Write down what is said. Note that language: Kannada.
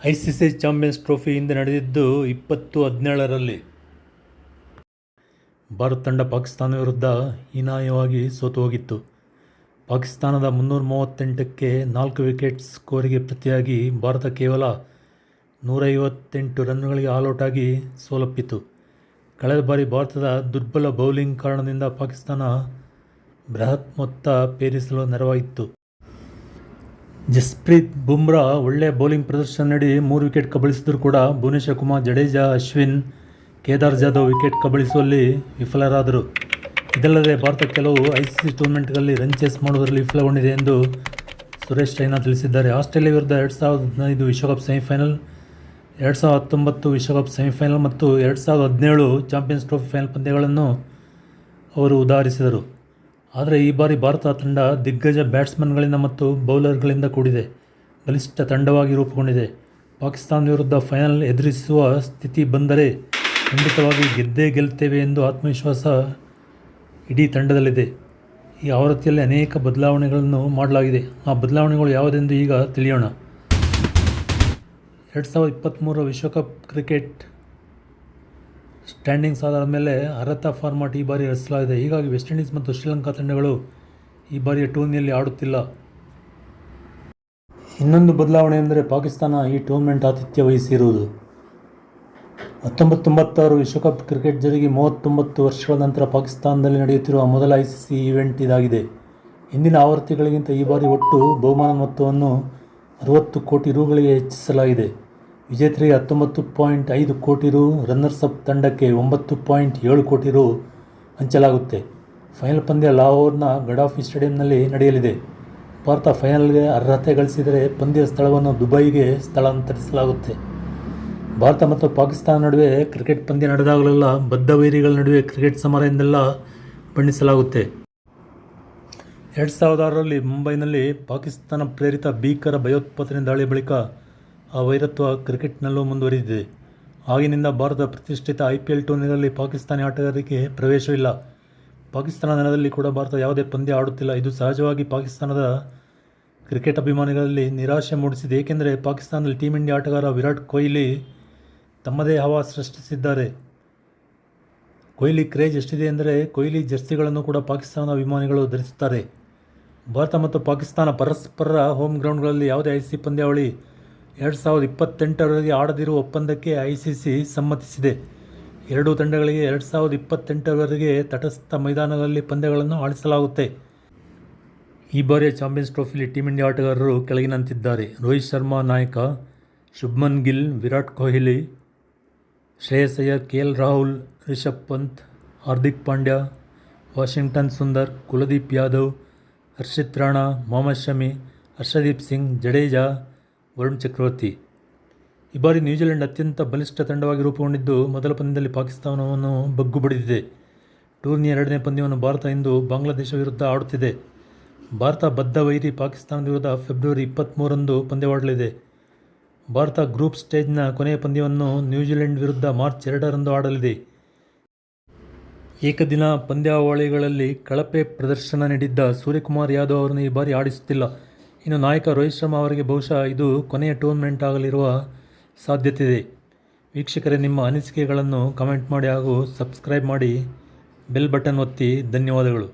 I C C champions trophy ಹಿಂದೆ ನಡೆದಿದ್ದು ಇಪ್ಪತ್ತು ಹದಿನೇಳರಲ್ಲಿ. ಭಾರತ ತಂಡ ಪಾಕಿಸ್ತಾನ ವಿರುದ್ಧ ಹೀನಾಯವಾಗಿ ಸೋತು ಹೋಗಿತ್ತು ಪಾಕಿಸ್ತಾನದ ಮುನ್ನೂರ ಮೂವತ್ತೆಂಟಕ್ಕೆ ನಾಲ್ಕು ವಿಕೆಟ್ ಸ್ಕೋರಿಗೆ ಪ್ರತಿಯಾಗಿ ಭಾರತ ಕೇವಲ ನೂರೈವತ್ತೆಂಟು ರನ್ಗಳಿಗೆ ಆಗಿ ಸೋಲಪ್ಪಿತು ಕಳೆದ ಬಾರಿ ಭಾರತದ ದುರ್ಬಲ ಬೌಲಿಂಗ್ ಕಾರಣದಿಂದ ಪಾಕಿಸ್ತಾನ ಬೃಹತ್ ಮೊತ್ತ ಪೇರಿಸಲು ನೆರವಾಯಿತು ಜಸ್ಪ್ರೀತ್ ಬುಮ್ರಾ ಒಳ್ಳೆಯ ಬೌಲಿಂಗ್ ಪ್ರದರ್ಶನ ನೀಡಿ ಮೂರು ವಿಕೆಟ್ ಕಬಳಿಸಿದರೂ ಕೂಡ ಭುವನೇಶ್ವರ್ ಕುಮಾರ್, ಜಡೇಜಾ, ಅಶ್ವಿನ್, ಕೇದಾರ್ ಜಾಧವ್ ವಿಕೆಟ್ ಕಬಳಿಸುವಲ್ಲಿ ವಿಫಲರಾದರು. ಇದಲ್ಲದೆ ಭಾರತ ಕೆಲವು ಐ ಸಿ ಟೂರ್ನಮೆಂಟ್ಗಳಲ್ಲಿ ರನ್ ಚೇಸ್ ಮಾಡುವುದರಲ್ಲಿ ವಿಫಲಗೊಂಡಿದೆ ಎಂದು ಸುರೇಶ್ ರೈನಾ ತಿಳಿಸಿದ್ದಾರೆ. ಆಸ್ಟ್ರೇಲಿಯಾ ವಿರುದ್ಧ ಎರಡು ಸಾವಿರದ ಹದಿನೈದು ವಿಶ್ವಕಪ್ ಸೆಮಿಫೈನಲ್, ಎರಡು ಸಾವಿರದ ಹತ್ತೊಂಬತ್ತು ವಿಶ್ವಕಪ್ ಸೆಮಿಫೈನಲ್ ಮತ್ತು ಎರಡು ಸಾವಿರದ ಹದಿನೇಳು ಚಾಂಪಿಯನ್ಸ್ ಟ್ರೋಫಿ ಫೈನಲ್ ಪಂದ್ಯಗಳನ್ನು ಅವರು ಉದಾಹರಿಸಿದರು. ಆದರೆ ಈ ಬಾರಿ ಭಾರತ ತಂಡ ದಿಗ್ಗಜ ಬ್ಯಾಟ್ಸ್ಮನ್ಗಳಿಂದ ಮತ್ತು ಬೌಲರ್ಗಳಿಂದ ಕೂಡಿದೆ. ಬಲಿಷ್ಠ ತಂಡವಾಗಿ ರೂಪುಗೊಂಡಿದೆ. ಪಾಕಿಸ್ತಾನ ವಿರುದ್ಧ ಫೈನಲ್ ಎದುರಿಸುವ ಸ್ಥಿತಿ ಬಂದರೆ ಖಂಡಿತವಾಗಿ ಗೆದ್ದೇ ಗೆಲ್ತೇವೆ ಎಂದು ಆತ್ಮವಿಶ್ವಾಸ ಇಡೀ ತಂಡದಲ್ಲಿದೆ. ಈ ಆವೃತ್ತಿಯಲ್ಲಿ ಅನೇಕ ಬದಲಾವಣೆಗಳನ್ನು ಮಾಡಲಾಗಿದೆ. ಆ ಬದಲಾವಣೆಗಳು ಯಾವುದೆಂದು ಈಗ ತಿಳಿಯೋಣ. ಎರಡು ಸಾವಿರದ ಇಪ್ಪತ್ತ್ಮೂರರ ವಿಶ್ವಕಪ್ ಕ್ರಿಕೆಟ್ ಸ್ಟ್ಯಾಂಡಿಂಗ್ಸ್ ಆಧಾರದ ಮೇಲೆ ಅರ್ಹತಾ ಫಾರ್ಮಾಟ್ ಈ ಬಾರಿ ರಚಿಸಲಾಗಿದೆ. ಹೀಗಾಗಿ ವೆಸ್ಟ್ ಇಂಡೀಸ್ ಮತ್ತು ಶ್ರೀಲಂಕಾ ತಂಡಗಳು ಈ ಬಾರಿಯ ಟೂರ್ನಿಯಲ್ಲಿ ಆಡುತ್ತಿಲ್ಲ. ಇನ್ನೊಂದು ಬದಲಾವಣೆ ಎಂದರೆ ಪಾಕಿಸ್ತಾನ ಈ ಟೂರ್ನಮೆಂಟ್ ಆತಿಥ್ಯ ವಹಿಸಿರುವುದು. ಹತ್ತೊಂಬತ್ತು ತೊಂಬತ್ತಾರು ವಿಶ್ವಕಪ್ ಕ್ರಿಕೆಟ್ ಜರುಗಿ ಮೂವತ್ತೊಂಬತ್ತು ವರ್ಷಗಳ ನಂತರ ಪಾಕಿಸ್ತಾನದಲ್ಲಿ ನಡೆಯುತ್ತಿರುವ ಮೊದಲ ಐ ಸಿ ಸಿ ಈವೆಂಟ್ ಇದಾಗಿದೆ. ಹಿಂದಿನ ಆವೃತ್ತಿಗಳಿಗಿಂತ ಈ ಬಾರಿ ಒಟ್ಟು ಬಹುಮಾನ ಮೊತ್ತವನ್ನು ಅರವತ್ತು ಕೋಟಿ ರೂಗಳಿಗೆ ಹೆಚ್ಚಿಸಲಾಗಿದೆ. ವಿಜೇತರಿಗೆ ಹತ್ತೊಂಬತ್ತು ಪಾಯಿಂಟ್ ಐದು ಕೋಟಿ ರು ರನ್ನರ್ಸ್ ಅಪ್ ತಂಡಕ್ಕೆ ಒಂಬತ್ತು ಪಾಯಿಂಟ್ ಏಳು ಕೋಟಿ ರು ಹಂಚಲಾಗುತ್ತೆ. ಫೈನಲ್ ಪಂದ್ಯ ಲಾಹೋರ್ನ ಗಡಾಫಿ ಸ್ಟೇಡಿಯಂನಲ್ಲಿ ನಡೆಯಲಿದೆ. ಭಾರತ ಫೈನಲ್ಗೆ ಅರ್ಹತೆ ಗಳಿಸಿದರೆ ಪಂದ್ಯ ಸ್ಥಳವನ್ನು ದುಬೈಗೆ ಸ್ಥಳಾಂತರಿಸಲಾಗುತ್ತೆ. ಭಾರತ ಮತ್ತು ಪಾಕಿಸ್ತಾನ ನಡುವೆ ಕ್ರಿಕೆಟ್ ಪಂದ್ಯ ನಡೆದಾಗಲೆಲ್ಲ ಬದ್ಧ ವೈರಿಗಳ ನಡುವೆ ಕ್ರಿಕೆಟ್ ಸಮರ ಎಂದೆಲ್ಲ ಬಣ್ಣಿಸಲಾಗುತ್ತೆ. ಎರಡು ಸಾವಿರದ ಆರರಲ್ಲಿ ಮುಂಬೈನಲ್ಲಿ ಪಾಕಿಸ್ತಾನ ಪ್ರೇರಿತ ಭೀಕರ ಭಯೋತ್ಪಾದನೆ ದಾಳಿ ಬಳಿಕ ಆ ವೈರತ್ವ ಕ್ರಿಕೆಟ್ನಲ್ಲೂ ಮುಂದುವರಿದಿದೆ. ಆಗಿನಿಂದ ಭಾರತ ಪ್ರತಿಷ್ಠಿತ ಐ ಪಿ ಎಲ್ ಟೂರ್ನಿಗಳಲ್ಲಿ ಪಾಕಿಸ್ತಾನಿ ಆಟಗಾರರಿಗೆ ಪ್ರವೇಶವಿಲ್ಲ ಪಾಕಿಸ್ತಾನ ನೆಲದಲ್ಲಿ ಕೂಡ ಭಾರತ ಯಾವುದೇ ಪಂದ್ಯ ಆಡುತ್ತಿಲ್ಲ. ಇದು ಸಹಜವಾಗಿ ಪಾಕಿಸ್ತಾನದ ಕ್ರಿಕೆಟ್ ಅಭಿಮಾನಿಗಳಲ್ಲಿ ನಿರಾಶೆ ಮೂಡಿಸಿದೆ. ಏಕೆಂದರೆ ಪಾಕಿಸ್ತಾನದಲ್ಲಿ ಟೀಮ್ ಇಂಡಿಯಾ ಆಟಗಾರ ವಿರಾಟ್ ಕೊಹ್ಲಿ ತಮ್ಮದೇ ಹವಾ ಸೃಷ್ಟಿಸಿದ್ದಾರೆ. ಕೊಹ್ಲಿ ಕ್ರೇಜ್ ಎಷ್ಟಿದೆ ಎಂದರೆ ಕೊಹ್ಲಿ ಜರ್ಸಿಗಳನ್ನು ಕೂಡ ಪಾಕಿಸ್ತಾನದ ಅಭಿಮಾನಿಗಳು ಧರಿಸುತ್ತಾರೆ. ಭಾರತ ಮತ್ತು ಪಾಕಿಸ್ತಾನ ಪರಸ್ಪರ ಹೋಮ್ ಗ್ರೌಂಡ್ಗಳಲ್ಲಿ ಯಾವುದೇ ಐ ಸಿ ಪಂದ್ಯಾವಳಿ ಎರಡು ಸಾವಿರದ ಇಪ್ಪತ್ತೆಂಟರವರೆಗೆ ಆಡದಿರುವ ಒಪ್ಪಂದಕ್ಕೆ ಐ ಸಿ ಸಿ ಸಮ್ಮತಿಸಿದೆ. ಎರಡೂ ತಂಡಗಳಿಗೆ ಎರಡು ಸಾವಿರದ ಇಪ್ಪತ್ತೆಂಟರವರೆಗೆ ತಟಸ್ಥ ಮೈದಾನಗಳಲ್ಲಿ ಪಂದ್ಯಗಳನ್ನು ಆಡಿಸಲಾಗುತ್ತೆ. ಈ ಬಾರಿಯ ಚಾಂಪಿಯನ್ಸ್ ಟ್ರೋಫಿಲಿ ಟೀಮ್ ಇಂಡಿಯಾ ಆಟಗಾರರು ಕೆಳಗಿನಂತಿದ್ದಾರೆ. ರೋಹಿತ್ ಶರ್ಮಾ ನಾಯಕ, Shubman Gill, Virat Kohli, Shreyas Iyer, K L Rahul, Rishabh Pant, Hardik Pandya, Washington Sundar, Kuldeep Yadav, Harshit Rana, Mohammed Shami, Harshdeep Singh, Jadeja Varun Chakravarthy. ಈ ಬಾರಿ ನ್ಯೂಜಿಲೆಂಡ್ ಅತ್ಯಂತ ಬಲಿಷ್ಠ ತಂಡವಾಗಿ ರೂಪುಗೊಂಡಿದ್ದು ಮೊದಲ ಪಂದ್ಯದಲ್ಲಿ ಪಾಕಿಸ್ತಾನವನ್ನು ಬಗ್ಗು ಬಡಿದಿದೆ. ಟೂರ್ನಿಯ ಎರಡನೇ ಪಂದ್ಯವನ್ನು ಭಾರತ ಇಂದು ಬಾಂಗ್ಲಾದೇಶ ವಿರುದ್ಧ ಆಡುತ್ತಿದೆ. ಭಾರತ ಬದ್ಧ ವೈರಿ ಪಾಕಿಸ್ತಾನದ ವಿರುದ್ಧ ಫೆಬ್ರವರಿ ಇಪ್ಪತ್ತ್ಮೂರರಂದು ಪಂದ್ಯವಾಡಲಿದೆ. ಭಾರತ ಗ್ರೂಪ್ ಸ್ಟೇಜ್ನ ಕೊನೆಯ ಪಂದ್ಯವನ್ನು ನ್ಯೂಜಿಲೆಂಡ್ ವಿರುದ್ಧ ಮಾರ್ಚ್ ಎರಡರಂದು ಆಡಲಿದೆ. ಏಕದಿನ ಪಂದ್ಯಾವಳಿಗಳಲ್ಲಿ ಕಳಪೆ ಪ್ರದರ್ಶನ ನೀಡಿದ್ದ ಸೂರ್ಯಕುಮಾರ್ ಯಾದವ್ ಅವರನ್ನು ಈ ಬಾರಿ ಆಡಿಸುತ್ತಿಲ್ಲ. ಇನ್ನು ನಾಯಕ ರೋಹಿತ್ ಶರ್ಮಾ ಅವರಿಗೆ ಬಹುಶಃ ಇದು ಕೊನೆಯ ಟೂರ್ನಮೆಂಟ್ ಆಗಲಿರುವ ಸಾಧ್ಯತೆ ಇದೆ ವೀಕ್ಷಕರೇ, ನಿಮ್ಮ ಅನಿಸಿಕೆಗಳನ್ನು ಕಮೆಂಟ್ ಮಾಡಿ ಹಾಗೂ ಸಬ್ಸ್ಕ್ರೈಬ್ ಮಾಡಿ ಬೆಲ್ ಬಟನ್ ಒತ್ತಿ. ಧನ್ಯವಾದಗಳು.